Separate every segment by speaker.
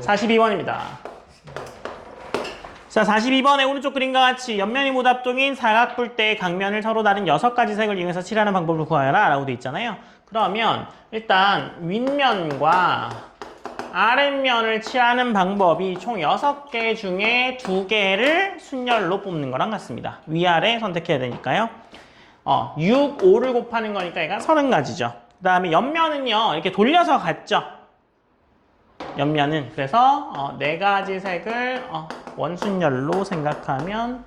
Speaker 1: 42번입니다. 자, 42번의 오른쪽 그림과 같이 옆면이 모답동인 사각뿔대의 각면을 서로 다른 여섯 가지 색을 이용해서 칠하는 방법을 구하여라 라고 돼 있잖아요. 그러면 일단 윗면과 아랫면을 칠하는 방법이 총 6개 중에 2개를 순열로 뽑는 거랑 같습니다. 위아래 선택해야 되니까요. 어, 6, 5를 곱하는 거니까 얘가 30가지죠. 그 다음에 옆면은요, 이렇게 돌려서 갔죠. 옆면은. 그래서 어, 네 가지 색을 어, 원순열로 생각하면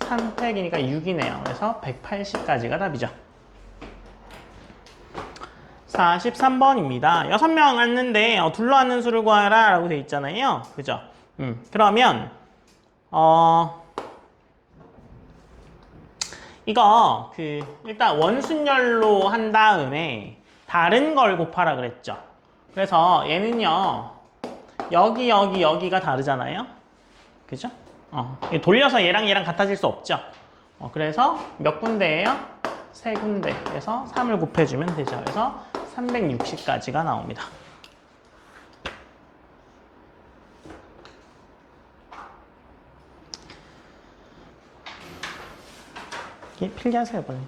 Speaker 1: 3팩이니까 6이네요. 그래서 180가지가 답이죠. 43번입니다. 6명 앉는데 어, 둘러앉는 수를 구하라 라고 돼 있잖아요. 그죠? 음, 그러면 어 이거 그 일단 원순열로 한 다음에 다른 걸 곱하라 그랬죠. 그래서 얘는요. 여기 여기 여기가 다르잖아요. 그죠? 어, 돌려서 얘랑 얘랑 같아질 수 없죠. 어, 그래서 몇 군데예요? 세 군데. 그래서 3을 곱해주면 되죠. 그래서 360까지가 나옵니다. 예, 필기하세요, 빨리.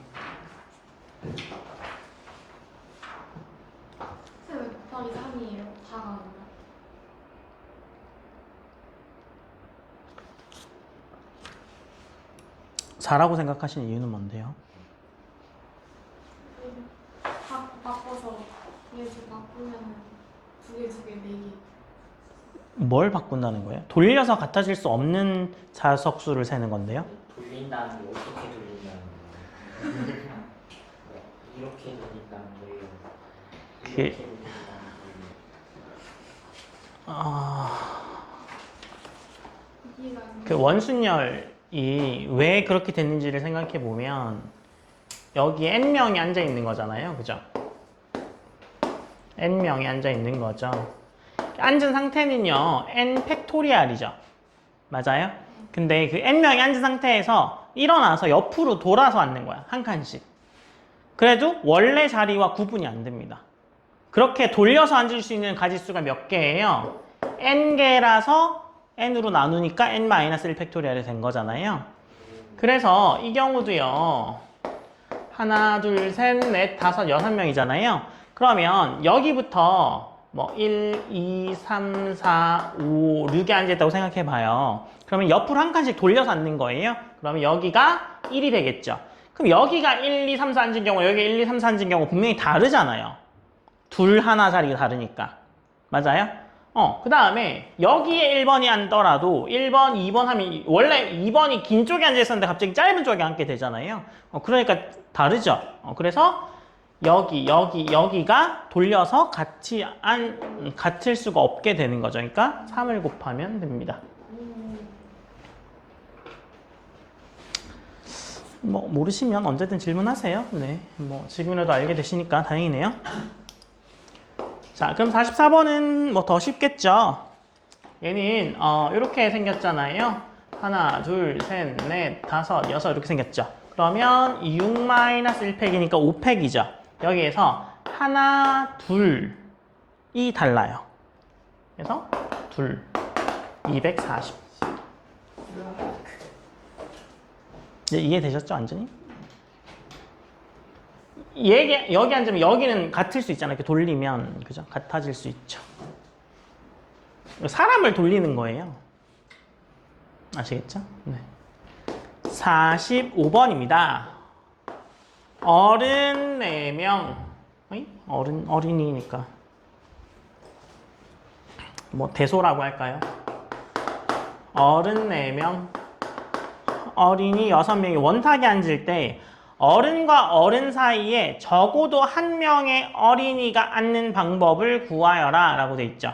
Speaker 1: 잘하고 생각하시는 이유는 뭔데요?
Speaker 2: 바꿔서 두개씩 바꾸면 두개 두 개 네개
Speaker 1: 뭘 바꾼다는 거예요? 돌려서 같아질 수 없는 자석 수를 세는 건데요.
Speaker 3: 돌린다는 게 어떻게 돌린다는 거예요? 이렇게 돌린다는 거예요. 이렇게 돌린다는 거예요.
Speaker 1: 아, 그 원순열 이 왜 그렇게 됐는지를 생각해 보면 여기 n 명이 앉아 있는 거잖아요, 그죠? n 명이 앉아 있는 거죠. 앉은 상태는요, n 팩토리알이죠, 맞아요? 근데 그 n 명이 앉은 상태에서 일어나서 옆으로 돌아서 앉는 거야, 한 칸씩. 그래도 원래 자리와 구분이 안 됩니다. 그렇게 돌려서 앉을 수 있는 가지수가 몇 개예요? n개라서 n으로 나누니까 n-1 팩토리얼이 된 거잖아요. 그래서 이 경우도요. 하나, 둘, 셋, 넷, 다섯, 여섯 명이잖아요. 그러면 여기부터 뭐 1, 2, 3, 4, 5, 6에 앉아있다고 생각해 봐요. 그러면 옆으로 한 칸씩 돌려서 앉는 거예요. 그러면 여기가 1이 되겠죠. 그럼 여기가 1, 2, 3, 4 앉은 경우, 여기 1, 2, 3, 4 앉은 경우 분명히 다르잖아요. 둘, 하나 자리가 다르니까. 맞아요? 어, 그 다음에 여기에 1번이 앉더라도 1번, 2번 하면 원래 2번이 긴 쪽에 앉아 있었는데 갑자기 짧은 쪽에 앉게 되잖아요. 어, 그러니까 다르죠. 어, 그래서 여기, 여기, 여기가 돌려서 같이 안, 음, 같을 수가 없게 되는 거죠. 그러니까 3을 곱하면 됩니다. 뭐 모르시면 언제든 질문하세요. 네, 뭐 지금이라도 알게 되시니까 다행이네요. 자, 그럼 44번은 뭐 더 쉽겠죠? 얘는 어, 이렇게 생겼잖아요. 하나, 둘, 셋, 넷, 다섯, 여섯 이렇게 생겼죠. 그러면 6-1팩이니까 5팩이죠. 여기에서 하나, 둘이 달라요. 그래서 둘, 240. 이제 이해되셨죠, 완전히? 얘기, 여기 앉으면 여기는 같을 수 있잖아요. 이렇게 돌리면 그죠? 같아질 수 있죠. 사람을 돌리는 거예요. 아시겠죠? 네. 45번입니다. 어른 4명. 어이? 어른, 어린이니까. 뭐, 대소라고 할까요? 어른 4명. 어린이 6명이 원탁에 앉을 때 어른과 어른 사이에 적어도 한 명의 어린이가 앉는 방법을 구하여라 라고 돼 있죠.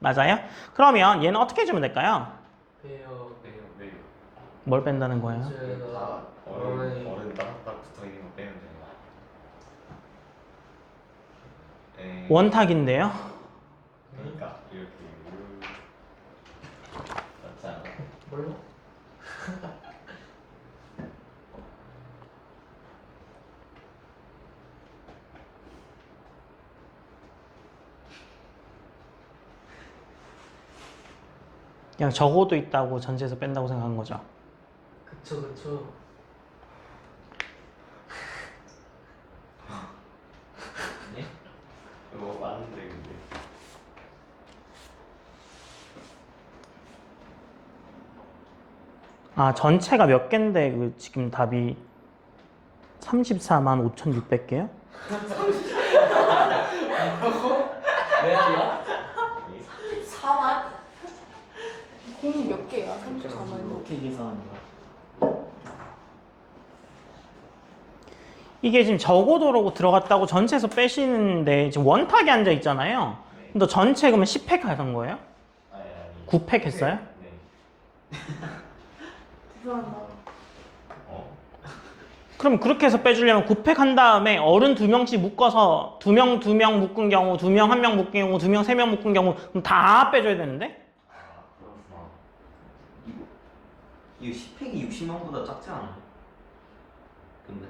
Speaker 1: 맞아요? 그러면 얘는 어떻게 해주면 될까요?
Speaker 3: 빼요, 빼요, 빼요.
Speaker 1: 뭘 뺀다는 거예요?
Speaker 4: 어른
Speaker 3: 어른
Speaker 4: 어른 따닥딱 붙어 있는 거 빼면 돼요. 에
Speaker 1: 원탁인데요.
Speaker 4: 그러니까 이렇게 맞지 않아?
Speaker 3: 뭘로?
Speaker 1: 그냥 적어도 있다고 전체에서 뺀다고 생각한 거죠.
Speaker 3: 그쵸 그쵸. 네?
Speaker 4: 이거 맞는데 근데.
Speaker 1: 아, 전체가 몇 개인데 그 지금 답이 34만 5,600개요?
Speaker 3: 왜 아니야?
Speaker 2: 4만? 공이 몇 개야? 34만이
Speaker 3: 어떻게 계산하는 거야?
Speaker 1: 이게 지금 적어도라고 들어갔다고 전체에서 빼시는데 지금 원탁이 앉아 있잖아요. 근데 전체 그러면 10팩 하던 거예요?
Speaker 4: 아니 아니.
Speaker 1: 9팩 했어요?
Speaker 4: 네.
Speaker 2: 죄송합니다
Speaker 4: 어?
Speaker 1: 그럼 그렇게 해서 빼주려면 9팩 한 다음에 어른 두 명씩 묶어서 두 명 두 명 묶은 경우, 두 명 한 명 묶은 경우, 두 명 세 명 묶은 경우 그럼 다 빼줘야 되는데?
Speaker 4: 아 그렇구나.
Speaker 5: 이거 10팩이 60만보다 작지 않아요? 근데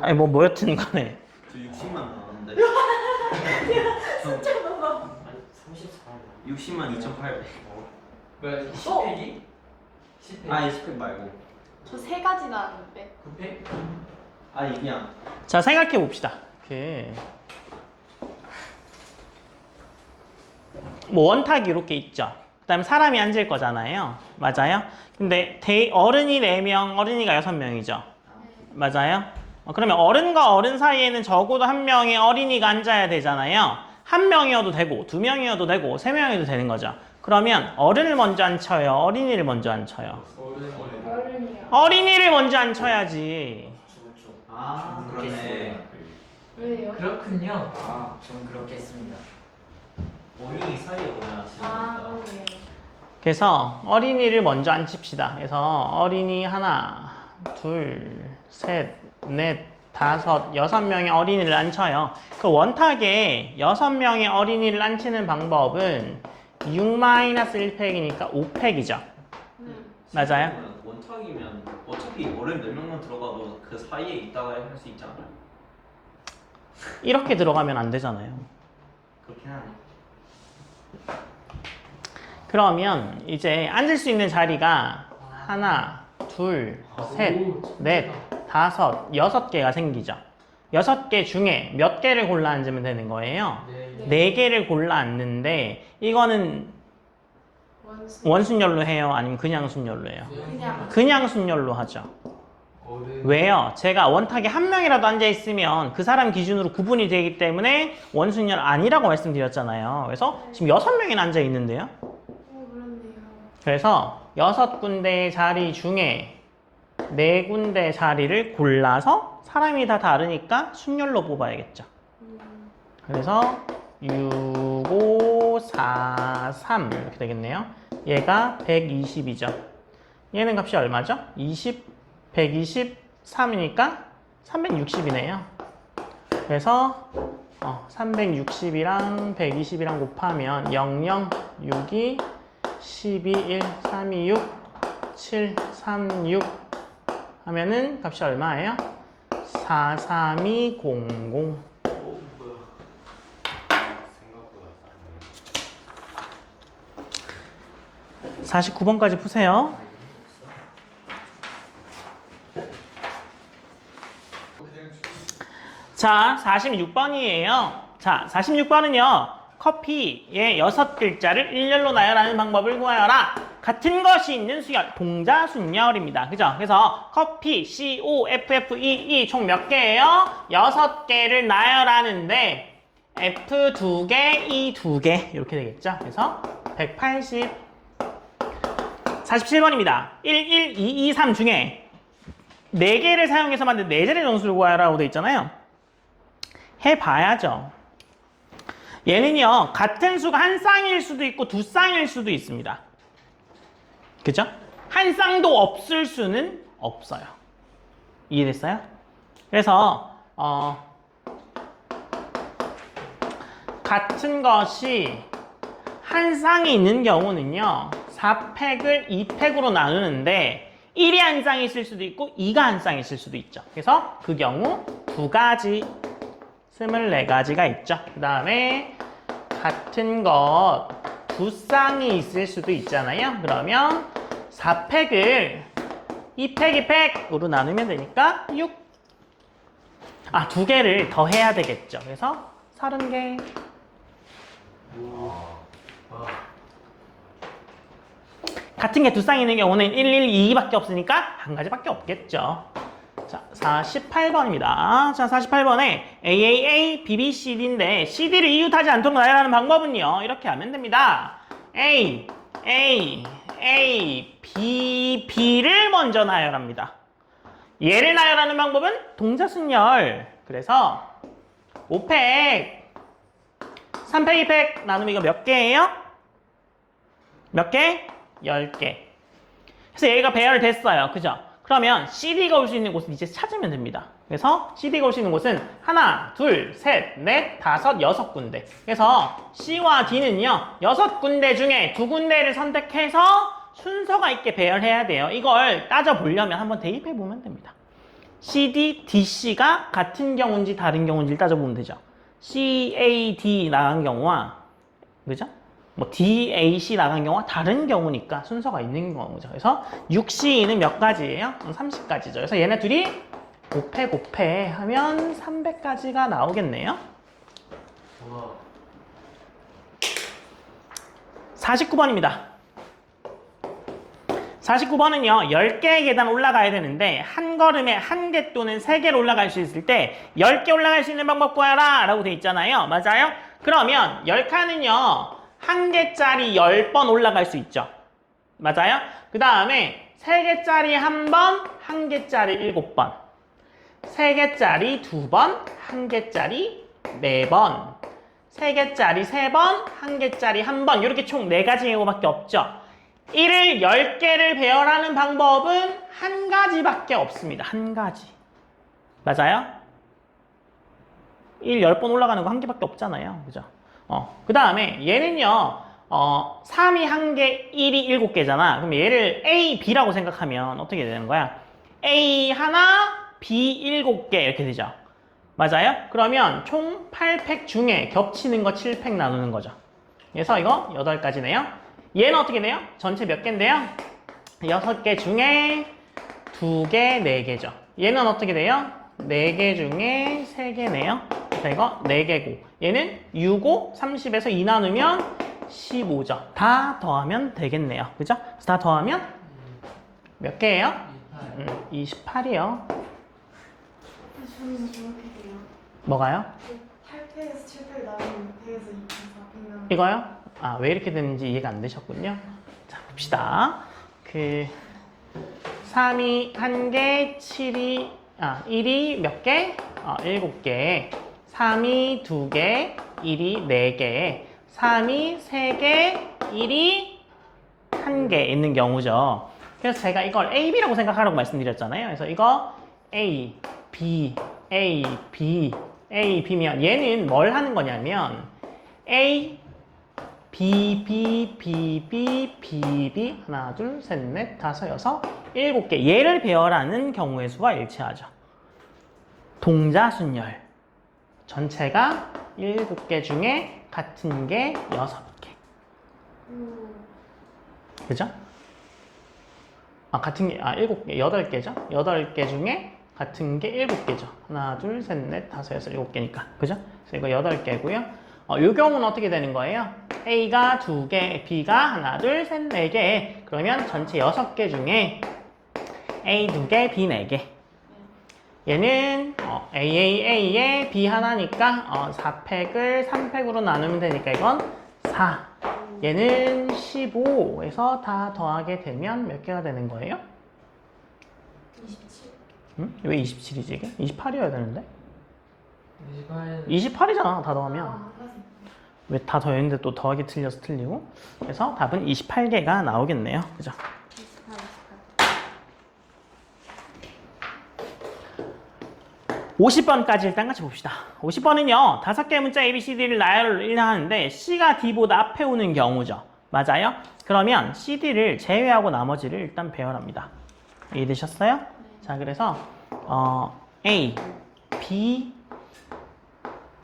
Speaker 1: 아니 뭐 뭐였든 간에
Speaker 5: 저 60만 나왔는데
Speaker 3: 아니 34만.
Speaker 5: 60만
Speaker 3: 2,800왜 10팩이? 10팩.
Speaker 5: 아니 10팩 말고
Speaker 2: 저 세 가지 나왔는데
Speaker 3: 9팩?
Speaker 5: 아니 그냥
Speaker 1: 자 생각해 봅시다. 그... 뭐 원탁이 이렇게 있죠. 그다음에 사람이 앉을 거잖아요. 맞아요? 근데 대, 어른이 4명, 어린이가 6명이죠. 맞아요? 어, 그러면 어른과 어른 사이에는 적어도 한 명의 어린이가 앉아야 되잖아요. 한 명이어도 되고, 두 명이어도 되고, 세 명이어도 되는 거죠. 그러면 어른을 먼저 앉혀요? 어린이를 먼저 앉혀요? 어린이를 먼저 앉혀야지.
Speaker 5: 아 그러네
Speaker 2: 왜요?
Speaker 3: 그렇군요. 아, 전 그렇게 했습니다.
Speaker 5: 어린이 사이에 오면
Speaker 2: 아 그러네요
Speaker 1: 그래서 어린이를 먼저 앉힙시다. 그래서 어린이 하나, 둘, 셋, 넷, 다섯, 여섯 명의 어린이를 앉혀요. 그 원탁에 여섯 명의 어린이를 앉히는 방법은 6-1팩이니까 5팩이죠.
Speaker 2: 음.
Speaker 1: 맞아요?
Speaker 5: 원탁이면 어차피 어른 몇 명만 들어가도 그 사이에 있다가 할 수 있지 않아요?
Speaker 1: 이렇게 들어가면 안 되잖아요.
Speaker 5: 그렇긴 하네
Speaker 1: 그러면 이제 앉을 수 있는 자리가 하나, 둘, 셋,
Speaker 3: 오,
Speaker 1: 넷, 다섯, 여섯 개가 생기죠. 여섯 개 중에 몇 개를 골라 앉으면 되는 거예요.
Speaker 3: 네.
Speaker 1: 네 개를 골라 앉는데 이거는 원순열로 해요? 아니면 그냥 순열로 해요?
Speaker 2: 그냥
Speaker 1: 그냥 순열로 하죠.
Speaker 3: 어른.
Speaker 1: 왜요? 제가 원탁에 한 명이라도 앉아 있으면 그 사람 기준으로 구분이 되기 때문에 원순열 아니라고 말씀드렸잖아요. 그래서 지금 여섯 명이나 앉아 있는데요.
Speaker 2: 어 그렇네요
Speaker 1: 그래서 여섯 군데의 자리 중에 네 군데 자리를 골라서 사람이 다 다르니까 순열로 뽑아야겠죠.
Speaker 2: 음.
Speaker 1: 그래서 6, 5, 4, 3 이렇게 되겠네요. 얘가 120이죠. 얘는 값이 얼마죠? 20, 123이니까 360이네요. 그래서 어, 360이랑 120이랑 곱하면 0, 0, 6, 2, 12, 1, 3, 2, 6, 7, 3, 6 하면은 값이 얼마예요? 4, 3, 2, 0, 0
Speaker 4: 생각보다 쌌네.
Speaker 1: 49번까지 푸세요. 자, 46번이에요. 자, 46번은요. 커피의 여섯 글자를 일렬로 나열하는 방법을 구하여라. 같은 것이 있는 수열, 동자 순열입니다. 그죠? 그래서 커피, C, O, F, F, E, E 총 몇 개예요? 여섯 개를 나열하는데 F 두 개, E 두 개 이렇게 되겠죠? 그래서 180 47번입니다. 1, 1, 2, 2, 3 중에 4개를 사용해서 만든 4자리 정수를 구하라고 되어 있잖아요. 해봐야죠. 얘는요, 같은 수가 한 쌍일 수도 있고 두 쌍일 수도 있습니다. 그죠? 한 쌍도 없을 수는 없어요. 이해됐어요? 그래서, 어, 같은 것이 한 쌍이 있는 경우는요, 4팩을 2팩으로 나누는데, 1이 한 쌍이 있을 수도 있고, 2가 한 쌍이 있을 수도 있죠. 그래서 그 경우 두 가지, 24가지가 있죠. 그 다음에 같은 것 두 쌍이 있을 수도 있잖아요. 그러면 4팩을 2팩, 2팩으로 나누면 되니까 6. 아, 두 개를 더 해야 되겠죠. 그래서 30개. 같은 게 두쌍 있는 경우는 1, 1, 2밖에 없으니까 한 가지밖에 없겠죠. 자, 48번입니다. 자, 48번에 AAA, BBCD인데 CD를 이웃하지 않도록 나열하는 방법은요. 이렇게 하면 됩니다. A, A, A, B, B를 먼저 나열합니다. 얘를 나열하는 방법은 동자순열. 그래서 5팩, 3팩, 2팩 나누면 이거 몇 개예요? 몇 개? 10개. 그래서 얘가 배열됐어요. 그죠? 그러면 CD가 올 수 있는 곳은 이제 찾으면 됩니다. 그래서 CD가 올 수 있는 곳은 하나, 둘, 셋, 넷, 다섯, 여섯 군데. 그래서 C와 D는요, 여섯 군데 중에 두 군데를 선택해서 순서가 있게 배열해야 돼요. 이걸 따져보려면 한번 대입해 보면 됩니다. CD, DC가 같은 경우인지 다른 경우인지를 따져보면 되죠. CAD 나간 경우와, 그죠? 뭐 DAC 나간 경우와 다른 경우니까 순서가 있는 경우죠. 그래서 6C는 몇 가지예요? 30가지죠. 그래서 얘네 둘이 곱해 곱해 하면 300가지가 나오겠네요.
Speaker 3: 우와.
Speaker 1: 49번입니다. 49번은요, 10개의 계단 올라가야 되는데, 한 걸음에 한 개 또는 세 개로 올라갈 수 있을 때, 10개 올라갈 수 있는 방법 구하라! 라고 돼 있잖아요. 맞아요? 그러면 10칸은요, 한 개짜리 10번 올라갈 수 있죠. 맞아요? 그 다음에 세 개짜리 한 번, 한 개짜리 7번. 세 개짜리 두 번, 한 개짜리 네 번. 세 개짜리 세 번, 한 개짜리 한 번. 이렇게 총 네 가지 경우밖에 없죠. 1을 10개를 배열하는 방법은 한 가지밖에 없습니다. 한 가지. 맞아요? 1 10번 올라가는 거 한 개밖에 없잖아요. 그죠? 어. 그 다음에 얘는요, 어, 3이 한 개, 1이 7개잖아. 그럼 얘를 A, B라고 생각하면 어떻게 되는 거야? A 하나, B 7개 이렇게 되죠. 맞아요? 그러면 총 8팩 중에 겹치는 거 7팩 나누는 거죠. 그래서 이거 8가지네요. 얘는 어떻게 돼요? 전체 몇 개인데요? 6개 중에 2개, 4개죠. 얘는 어떻게 돼요? 4개 중에 3개네요. 이거 4개고. 얘는 6, 5, 30에서 2 나누면 15죠. 다 더하면 되겠네요. 그죠? 다 더하면 몇 개예요? 음, 28이요.
Speaker 2: 저는 저렇게 돼요.
Speaker 1: 뭐가요?
Speaker 2: 8패에서 7패 나오면 6패에서 2패, 4패면
Speaker 1: 이거요? 아, 왜 이렇게 되는지 이해가 안 되셨군요. 자, 봅시다. 그 3이 1개, 7이 아, 1이 몇 개? 어, 7개. 3이 2개, 1이 4개. 3이 3개, 1이 1개 있는 경우죠. 그래서 제가 이걸 A, B라고 생각하라고 말씀드렸잖아요. 그래서 이거 A, B, A, B, A, B면 얘는 뭘 하는 거냐면 A, B, B, B, B, B, B 하나, 둘, 셋, 넷, 다섯, 여섯, 일곱 개 얘를 배열하는 경우의 수가 일치하죠. 동자순열 전체가 일곱 개 중에 같은 게 여섯 개
Speaker 2: 오,
Speaker 1: 그죠? 아 같은 게아 일곱 개 여덟 개죠? 여덟 개 중에 같은 게 일곱 개죠. 하나, 둘, 셋, 넷, 다섯, 여섯, 일곱 개니까 그죠? 그래서 이거 여덟 개고요. 어, 요 경우는 어떻게 되는 거예요? A가 두 개, B가 하나, 둘, 셋, 네 개. 그러면 전체 여섯 개 중에 A 두 개, B 네 개. 얘는 어, AAA에 B 하나니까 어, 4팩을 3팩으로 나누면 되니까 이건 4. 얘는 15에서 다 더하게 되면 몇 개가 되는 거예요?
Speaker 2: 27.
Speaker 1: 응? 왜 27이지 이게? 28이어야 되는데?
Speaker 3: 28.
Speaker 1: 28이잖아 다 더하면
Speaker 2: 아, 한 가지.
Speaker 1: 왜다 더했는데 또 더하기 틀려서 틀리고 그래서 답은 28개가 나오겠네요 그죠?
Speaker 2: 28, 28.
Speaker 1: 50번까지 일단 같이 봅시다 50번은요 다섯 개의 문자 ABCD를 나열을 하는데 C가 D보다 앞에 오는 경우죠 맞아요? 그러면 CD를 제외하고 나머지를 일단 배열합니다 이해되셨어요? 자 그래서 어, A, B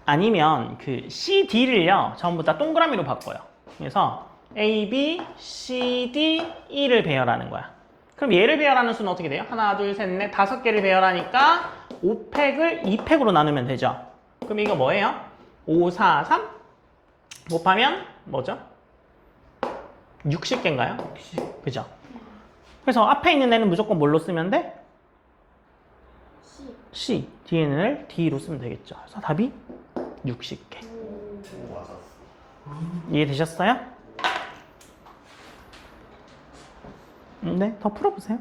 Speaker 1: 아니면 그 C, D를요 전부 다 동그라미로 바꿔요. 그래서 A, B, C, D, E를 배열하는 거야. 그럼 얘를 배열하는 수는 어떻게 돼요? 하나, 둘, 셋, 넷, 다섯 개를 배열하니까 5팩을 2팩으로 나누면 되죠. 그럼 이거 뭐예요? 5, 4, 3 곱하면 뭐죠? 60개인가요? 60. 그죠? 그래서 앞에 있는 애는 무조건 뭘로 쓰면 돼?
Speaker 2: C.
Speaker 1: C. 뒤에 있는 애를 D로 쓰면 되겠죠. 그래서 답이 60개.
Speaker 4: 오 맞았어.
Speaker 1: 이해되셨어요? 음, 네, 더 풀어보세요.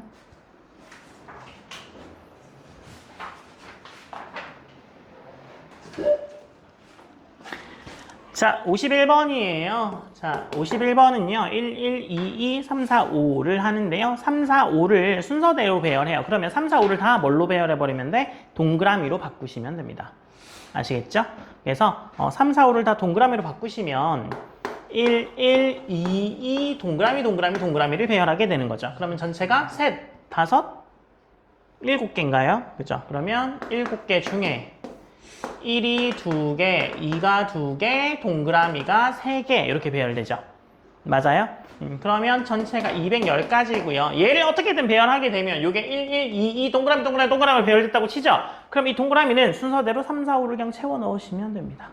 Speaker 1: 자, 51번이에요. 자, 51번은요, 1, 1, 2, 2, 3, 4, 5를 하는데요. 3, 4, 5를 순서대로 배열해요. 그러면 3, 4, 5를 다 뭘로 배열해버리면 돼? 동그라미로 바꾸시면 됩니다. 아시겠죠? 그래서 어, 3, 4, 5를 다 동그라미로 바꾸시면 1, 1, 2, 2 동그라미, 동그라미, 동그라미를 배열하게 되는 거죠. 그러면 전체가 셋, 다섯, 일곱 개인가요? 그죠? 그러면 일곱 개 중에 1이 2개, 2가 2개, 동그라미가 3개 이렇게 배열되죠. 맞아요? 음, 그러면 전체가 210가지고요. 얘를 어떻게든 배열하게 되면 이게 1, 1, 2, 2 동그라미, 동그라미, 동그라미 배열됐다고 치죠? 그럼 이 동그라미는 순서대로 3, 4, 5를 그냥 채워 넣으시면 됩니다.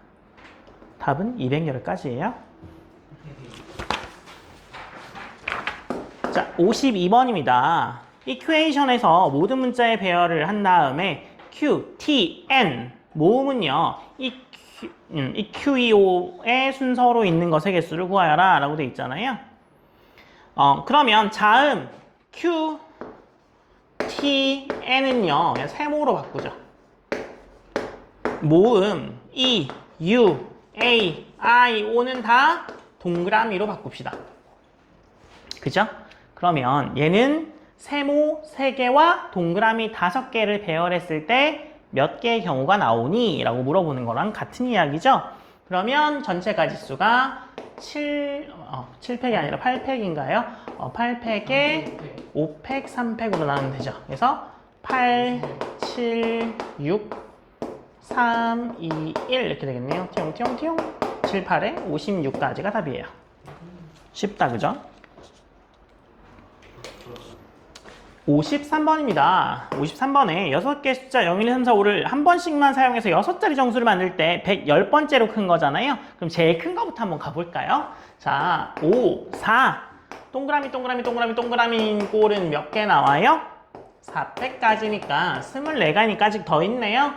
Speaker 1: 답은 210가지예요. 자, 52번입니다. 이퀘이션에서 모든 문자의 배열을 한 다음에 Q, T, N 모음은요. 이, Q, 음, 이 QEO의 순서로 있는 것의 개수를 구하여라 라고 돼 있잖아요. 어, 그러면 자음 Q, T, N은요. 그냥 세모로 바꾸죠. 모음 E, U, A, I, O는 다 동그라미로 바꿉시다. 그죠? 그러면 얘는 세모 3개와 동그라미 5개를 배열했을 때 몇 개의 경우가 나오니? 라고 물어보는 거랑 같은 이야기죠? 그러면 전체 가지수가 7, 어, 7팩이 아니라 8팩인가요? 어, 8팩에 5팩, 3팩으로 나누면 되죠. 그래서 8, 7, 6, 3, 2, 1 이렇게 되겠네요. 티용티용티용 7, 8에 56까지가 답이에요. 쉽다, 그죠? 53번입니다. 53번에 6개 숫자 0, 1, 2, 3, 4, 5를 한 번씩만 사용해서 6자리 정수를 만들 때 110번째로 큰 거잖아요. 그럼 제일 큰 거부터 한번 가볼까요? 자, 5, 4. 동그라미, 동그라미, 동그라미, 동그라미 꼴은 몇 개 나와요? 400까지니까 24가니까 아직 더 있네요.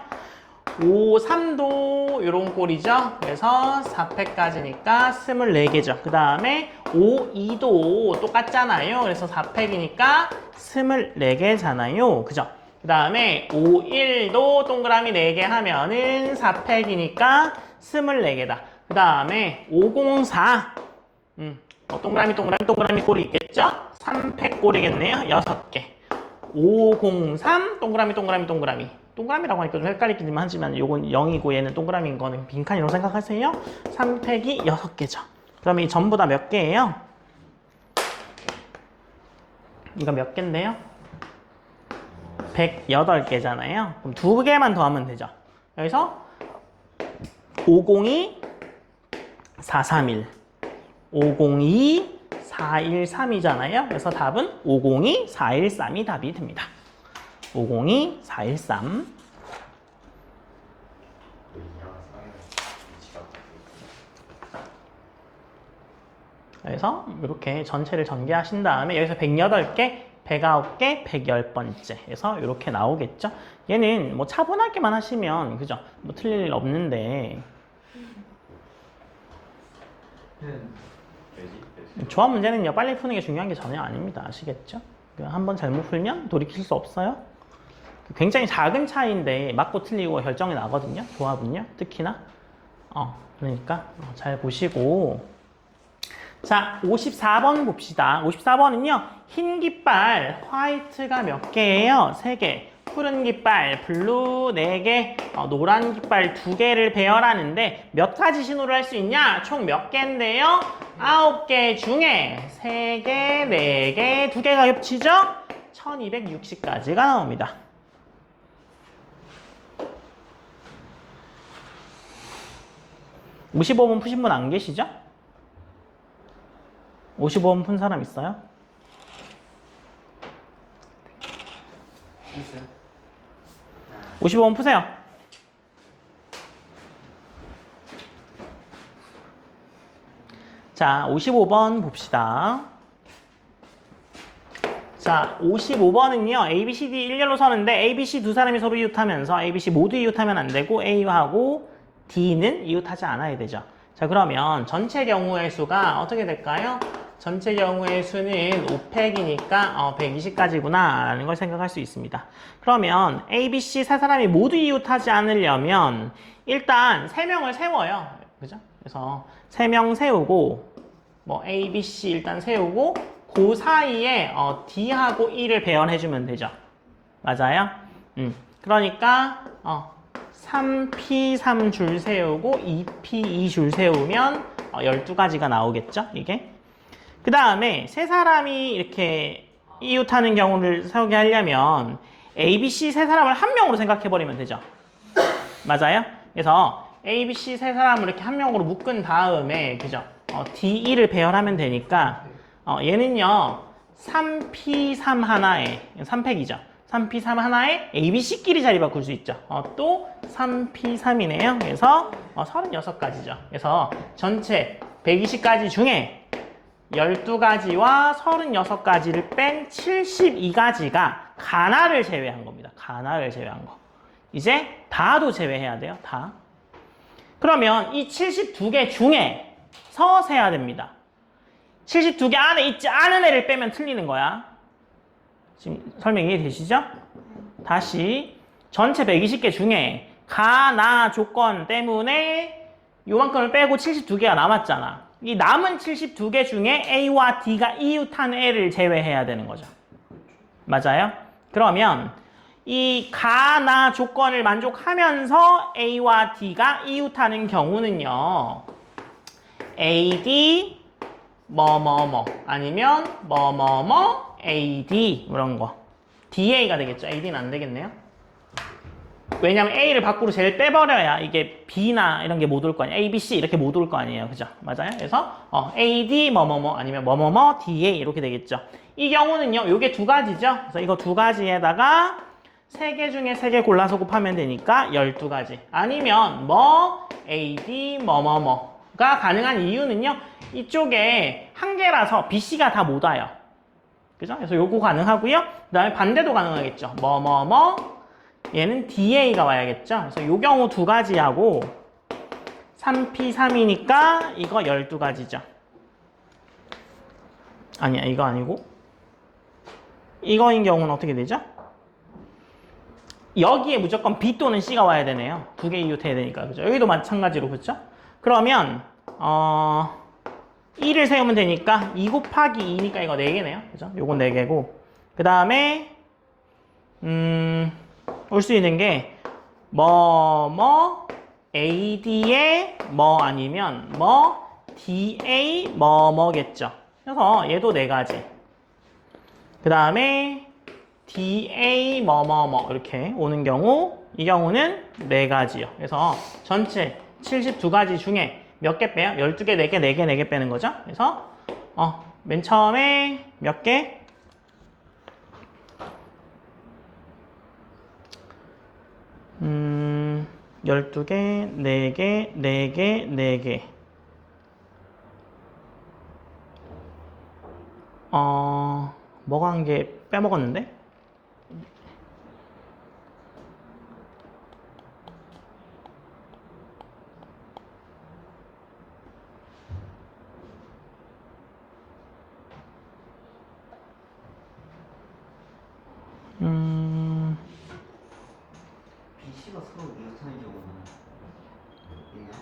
Speaker 1: 5, 3도 이런 꼴이죠. 그래서 4팩까지니까 24개죠. 그 다음에 5, 2도 똑같잖아요. 그래서 4팩이니까 24개잖아요. 그죠? 그 다음에 5, 1도 동그라미 4개 하면은 4팩이니까 24개다. 그 다음에 504. 음, 어, 동그라미, 동그라미, 동그라미 꼴이 있겠죠? 3팩 꼴이겠네요. 6개. 503 동그라미 동그라미 동그라미 동그라미라고 하니까 좀 헷갈리긴 하지만 요건 0이고 얘는 동그라미인 거는 빈칸이라고 생각하세요 3팩이 6개죠 그러면 이 전부 다 몇 개예요? 이거 몇 개인데요? 108개잖아요 그럼 두 개만 더 하면 되죠 여기서 502 431 502 413이잖아요. 그래서 답은 502, 413이 답이 됩니다. 502, 413.
Speaker 4: 이랑 상의 위치가
Speaker 1: 그래서 이렇게 전체를 전개하신 다음에 여기서 108개, 109개, 110번째. 그래서 이렇게 나오겠죠. 얘는 뭐 차분하게만 하시면 그죠? 뭐 틀릴 일 없는데? 조합 문제는요 빨리 푸는 게 중요한 게 전혀 아닙니다 아시겠죠? 한번 잘못 풀면 돌이킬 수 없어요 굉장히 작은 차이인데 맞고 틀리고 결정이 나거든요 조합은요 특히나 어 그러니까 어, 잘 보시고 자 54번 봅시다 54번은요 흰 깃발 화이트가 몇 개예요? 3개 푸른 깃발 블루 4개 어, 노란 깃발 2개를 배열하는데 몇 가지 신호를 할 수 있냐? 총 몇 개인데요? 9개 중에 3개, 4개, 2개가 겹치죠? 1260까지가 나옵니다. (55번) 푸신 분 안 계시죠? 55번 푼 사람 있어요?
Speaker 3: 있어요?
Speaker 1: 55번 푸세요. 자, 55번 봅시다. 자, 55번은요, A, B, C, D 일렬로 서는데 A, B, C 두 사람이 서로 이웃하면서 A, B, C 모두 이웃하면 안 되고 A하고 D는 이웃하지 않아야 되죠. 자, 그러면 전체 경우의 수가 어떻게 될까요? 전체 경우의 수는 5팩이니까 어, 120까지구나 라는 걸 생각할 수 있습니다. 그러면 A, B, C 세 사람이 모두 이웃하지 않으려면 일단 세 명을 세워요. 그죠? 그래서 세명 세우고 뭐 A, B, C 일단 세우고 그 사이에 어, D하고 E를 배열해주면 되죠. 맞아요? 음. 그러니까 어, 3P3 줄 세우고 2P2 줄 세우면 어, 12가지가 나오겠죠? 이게. 그 다음에 세 사람이 이렇게 이웃하는 경우를 세우게 하려면 A, B, C 세 사람을 한 명으로 생각해버리면 되죠. 맞아요? 그래서 A, B, C 세 사람을 이렇게 한 명으로 묶은 다음에 그죠? 어, D, E를 배열하면 되니까 어, 얘는요 3P3 하나에 3팩이죠. 3P3 하나에 A, B, C끼리 자리 바꿀 수 있죠. 어, 또 3P3이네요. 그래서 어, 36가지죠. 그래서 전체 120가지 중에 12가지와 36가지를 뺀 72가지가 가나를 제외한 겁니다. 가나를 제외한 거. 이제 다도 제외해야 돼요. 다. 그러면 이 72개 중에서 세야 됩니다. 72개 안에 있지 않은 애를 빼면 틀리는 거야. 지금 설명 이해되시죠? 다시 전체 120개 중에 가나 조건 때문에 요만큼을 빼고 72개가 남았잖아. 이 남은 72개 중에 A와 D가 이웃한 애를 제외해야 되는 거죠. 맞아요? 그러면 이 가나 조건을 만족하면서 A와 D가 이웃하는 경우는요. AD 뭐뭐뭐 아니면 뭐뭐뭐 AD 이런 거 DA가 되겠죠. AD는 안 되겠네요. 왜냐면 A를 밖으로 제일 빼버려야 이게 B나 이런 게 못 올 거 아니에요. A, B, C 이렇게 못 올 거 아니에요. 그죠? 맞아요? 그래서 어, AD 뭐뭐뭐 아니면 뭐뭐뭐 DA 이렇게 되겠죠. 이 경우는요. 요게 두 가지죠. 그래서 이거 두 가지에다가 세 개 중에 세 개 골라서 곱하면 되니까 12가지. 아니면 뭐 AD 뭐뭐뭐가 가능한 이유는요. 이쪽에 한 개라서 BC가 다 못 와요. 그죠? 그래서 요거 가능하고요. 그 다음에 반대도 가능하겠죠. 뭐뭐뭐 얘는 DA가 와야겠죠. 그래서 요 경우 두 가지하고 3P3이니까 이거 12가지죠. 아니야, 이거 아니고. 이거인 경우는 어떻게 되죠? 여기에 무조건 B 또는 C가 와야 되네요. 두 개 이웃해야 되니까. 그죠? 여기도 마찬가지로, 그죠? 그러면, 어, 2를 세우면 되니까 2 곱하기 2니까 이거 4개네요. 그죠? 요건 4개고. 그 다음에, 음, 올 수 있는 게, 뭐, 뭐, AD에 뭐 아니면 뭐, DA 뭐, 뭐겠죠. 그래서 얘도 4가지. 그 다음에, DA 뭐, 뭐, 뭐, 이렇게 오는 경우, 이 경우는 4가지요. 그래서 전체 72가지 중에 몇 개 빼요? 12개, 4개, 4개, 4개 빼는 거죠. 그래서, 어, 맨 처음에 몇 개? 음, 12개, 4개, 4개, 4개. 어, 뭐가 한 개 빼먹었는데? 음,
Speaker 6: 서로 이웃하는 경우는 있나?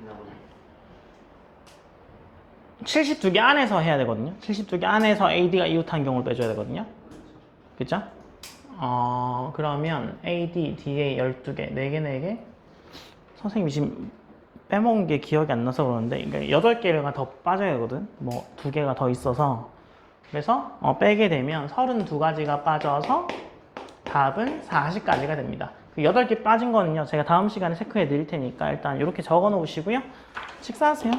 Speaker 6: 있나 보네.
Speaker 1: 72개 안에서 해야 되거든요. 72개 안에서 AD가 이웃한 경우를 빼줘야 되거든요. 그죠? 어, 그러면 AD, DA 12개, 4개, 4개? 선생님이 지금 빼먹은 게 기억이 안 나서 그러는데, 그러니까 8개가 더 빠져야 되거든. 뭐, 2개가 더 있어서. 그래서, 어, 빼게 되면 32가지가 빠져서 답은 40가지가 됩니다. 그 8개 빠진 거는요, 제가 다음 시간에 체크해 드릴 테니까 일단 이렇게 적어 놓으시고요. 식사하세요.